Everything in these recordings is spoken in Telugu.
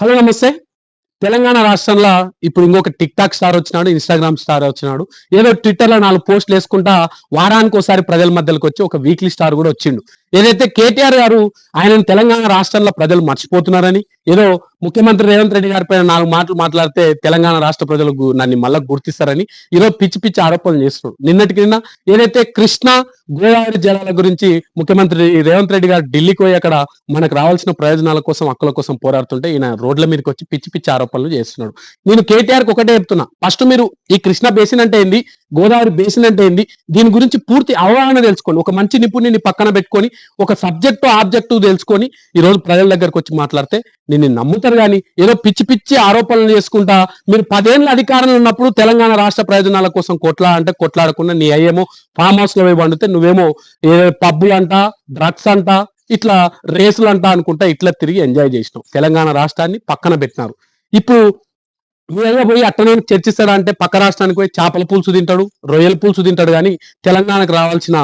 హలో నమస్తే. తెలంగాణ రాష్ట్రంలో ఇప్పుడు ఇంకొక టిక్ టాక్ స్టార్ వచ్చినాడు ఇన్స్టాగ్రామ్ స్టార్ వచ్చినాడు. ఏదో ట్విట్టర్లో నాలుగు పోస్టులు వేసుకుంటా వారానికి ఒకసారి ప్రజల మధ్యలోకి వచ్చి ఒక వీక్లీ స్టార్ కూడా వచ్చిండు. ఏదైతే కేటీఆర్ గారు ఆయన తెలంగాణ రాష్ట్రంలో ప్రజలు మర్చిపోతున్నారని ఏదో ముఖ్యమంత్రి రేవంత్ రెడ్డి గారి పైన నాలుగు మాటలు మాట్లాడితే తెలంగాణ రాష్ట్ర ప్రజలకు నన్ను మళ్ళా గుర్తిస్తారని ఈరోజు పిచ్చి పిచ్చి ఆరోపణలు చేస్తున్నాడు నిన్నటికి నిన్న ఏదైతే కృష్ణ గోదావరి జలాల గురించి ముఖ్యమంత్రి రేవంత్ రెడ్డి గారు ఢిల్లీకి పోయి అక్కడ మనకు రావాల్సిన ప్రయోజనాల కోసం హక్కుల కోసం పోరాడుతుంటే ఈయన రోడ్ల మీదకి వచ్చి పిచ్చి పిచ్చి ఆరోపణలు చేస్తున్నాడు. నేను కేటీఆర్కి ఒకటే చెప్తున్నా. ఫస్ట్ మీరు ఈ కృష్ణ బేసిన్ అంటే ఏంది? గోదావరి బేసిన్ అంటే ఏంది? దీని గురించి పూర్తి అవగాహన తెలుసుకోండి. ఒక మంచి నిపుణుని పక్కన పెట్టుకొని ఒక సబ్జెక్టు ఆబ్జెక్టు తెలుసుకొని ఈరోజు ప్రజల దగ్గరకు వచ్చి మాట్లాడితే నిన్ను నమ్ముతారు కానీ ఏదో పిచ్చి పిచ్చి ఆరోపణలు చేసుకుంటా మీరు పదేళ్ళ అధికారంలో ఉన్నప్పుడు తెలంగాణ రాష్ట్ర ప్రయోజనాల కోసం కొట్లా అంటే కొట్లాడకుండా నీ అయ్యేమో ఫామ్ హౌస్లో వండితే నువ్వేమో పబ్బులు అంట డ్రగ్స్ అంట ఇట్లా రేసులు అంట అనుకుంటా ఇట్లా తిరిగి ఎంజాయ్ చేసినావు. తెలంగాణ రాష్ట్రాన్ని పక్కన పెట్టినారు. ఇప్పుడు మీరేదో పోయి అట్టనే చర్చిస్తాడా అంటే పక్క రాష్ట్రానికి పోయి చేపల పులుసు తింటాడు రొయ్యల పులుసు తింటాడు కానీ తెలంగాణకు రావాల్సిన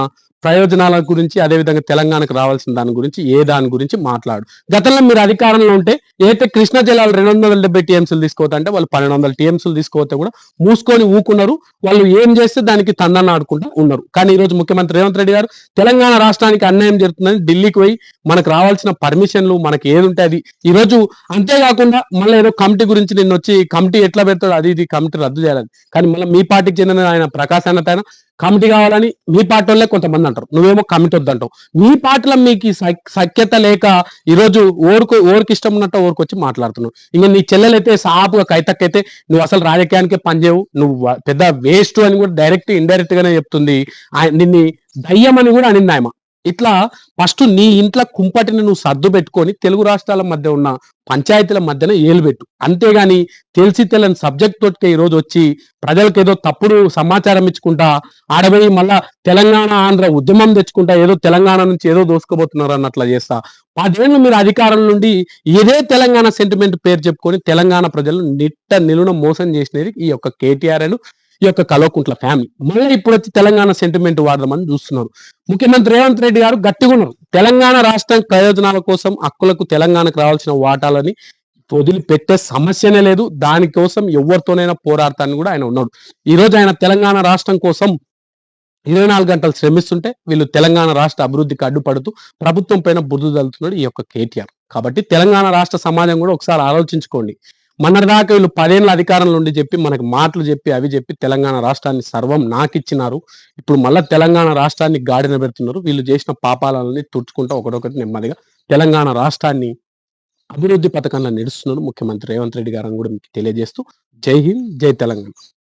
ప్రయోజనాల గురించి అదేవిధంగా తెలంగాణకు రావాల్సిన దాని గురించి ఏ దాని గురించి మాట్లాడు. గతంలో మీరు అధికారంలో ఉంటే ఏదైతే కృష్ణా జిల్లాలో రెండు వందల డెబ్బై టీఎంసీలు తీసుకోవద్దంటే వాళ్ళు పన్నెండు వందల టీఎంసీలు తీసుకోవద్దు కూడా మూసుకొని ఊకున్నారు. వాళ్ళు ఏం చేస్తే దానికి తందన ఆడుకుంటూ ఉన్నారు. కానీ ఈ రోజు ముఖ్యమంత్రి రేవంత్ రెడ్డి గారు తెలంగాణ రాష్ట్రానికి అన్యాయం జరుగుతుందని ఢిల్లీకి పోయి మనకు రావాల్సిన పర్మిషన్లు మనకి ఏది ఉంటే అది. ఈ రోజు అంతేకాకుండా మళ్ళీ ఏదో కమిటీ గురించి నిన్న వచ్చి కమిటీ ఎట్లా పెడతాడు అది ఇది కమిటీ రద్దు చేయాలని కానీ మళ్ళీ మీ పార్టీకి చెందిన ఆయన ప్రకాశ్ అన్నత కమిటీ కావాలని మీ పార్టీ వాళ్ళే కొంతమంది అంటారు. నువ్వేమో కమిటీ వద్దంటావు. మీ పార్టీలో మీకు సక్- సఖ్యత లేక ఈరోజు ఓరుకు ఓరికి ఇష్టం ఉన్నట్టు ఓరికి వచ్చి మాట్లాడుతున్నావు. ఇంకా నీ చెల్లెలైతే సాపుగా కైతక్కైతే నువ్వు అసలు రాజకీయానికి పనిచేయవు నువ్వు పెద్ద వేస్ట్ అని కూడా డైరెక్ట్ ఇండైరెక్ట్ గానే చెప్తుంది. నిన్ను నిన్ని దయ్యం అని కూడా అనింది ఆయమ ఇట్లా ఫస్ట్ నీ ఇంట్లో కుంపటిని నువ్వు సర్దు పెట్టుకొని తెలుగు రాష్ట్రాల మధ్య ఉన్న పంచాయతీల మధ్యన ఏలుబెట్టు. అంతేగాని తెలిసి తెలియని సబ్జెక్ట్ తోటి ఈ రోజు వచ్చి ప్రజలకు ఏదో తప్పుడు సమాచారం ఇచ్చుకుంటా ఆడబోయి మళ్ళా తెలంగాణ ఆంధ్ర ఉద్యమం తెచ్చుకుంటా ఏదో తెలంగాణ నుంచి ఏదో దోసుకోబోతున్నారు అన్నట్లా చేస్తా. పదేళ్ళు మీరు అధికారం నుండి ఇదే తెలంగాణ సెంటిమెంట్ పేరు చెప్పుకొని తెలంగాణ ప్రజలు నిట్ట నిలున మోసం చేసినది ఈ యొక్క కేటీఆర్ అని ఈ యొక్క కల్వకుంట్ల ఫ్యామిలీ మళ్ళీ ఇప్పుడు తెలంగాణ సెంటిమెంట్ వాడదామని చూస్తున్నారు. ముఖ్యమంత్రి రేవంత్ రెడ్డి గారు గట్టిగా ఉన్నారు. తెలంగాణ రాష్ట్రం ప్రయోజనాల కోసం హక్కులకు తెలంగాణకు రావాల్సిన వాటాలని వదిలిపెట్టే సమస్యనే లేదు. దానికోసం ఎవరితోనైనా పోరాడతాన్ని కూడా ఆయన ఉన్నాడు. ఈ రోజు ఆయన తెలంగాణ రాష్ట్రం కోసం ఇరవై నాలుగు గంటలు శ్రమిస్తుంటే వీళ్ళు తెలంగాణ రాష్ట్ర అభివృద్ధికి అడ్డుపడుతూ ప్రభుత్వం పైన బురద తల్లుతున్నాడు ఈ యొక్క కేటీఆర్. కాబట్టి తెలంగాణ రాష్ట్ర సమాజం కూడా ఒకసారి ఆలోచించుకోండి. మొన్నటిదాకా వీళ్ళు పదేళ్ళ అధికారంలో ఉండి చెప్పి మనకి మాటలు చెప్పి అవి చెప్పి తెలంగాణ రాష్ట్రాన్ని సర్వం నాకిచ్చినారు. ఇప్పుడు మళ్ళీ తెలంగాణ రాష్ట్రాన్ని గాడిన పెడుతున్నారు. వీళ్ళు చేసిన పాపాలని తుడుచుకుంటూ ఒకటొకటి నెమ్మదిగా తెలంగాణ రాష్ట్రాన్ని అభివృద్ధి పథకంలో నడుస్తున్నారు. ముఖ్యమంత్రి రేవంత్ రెడ్డి గారు అని కూడా మీకు తెలియజేస్తూ జై హింద్ జై తెలంగాణ.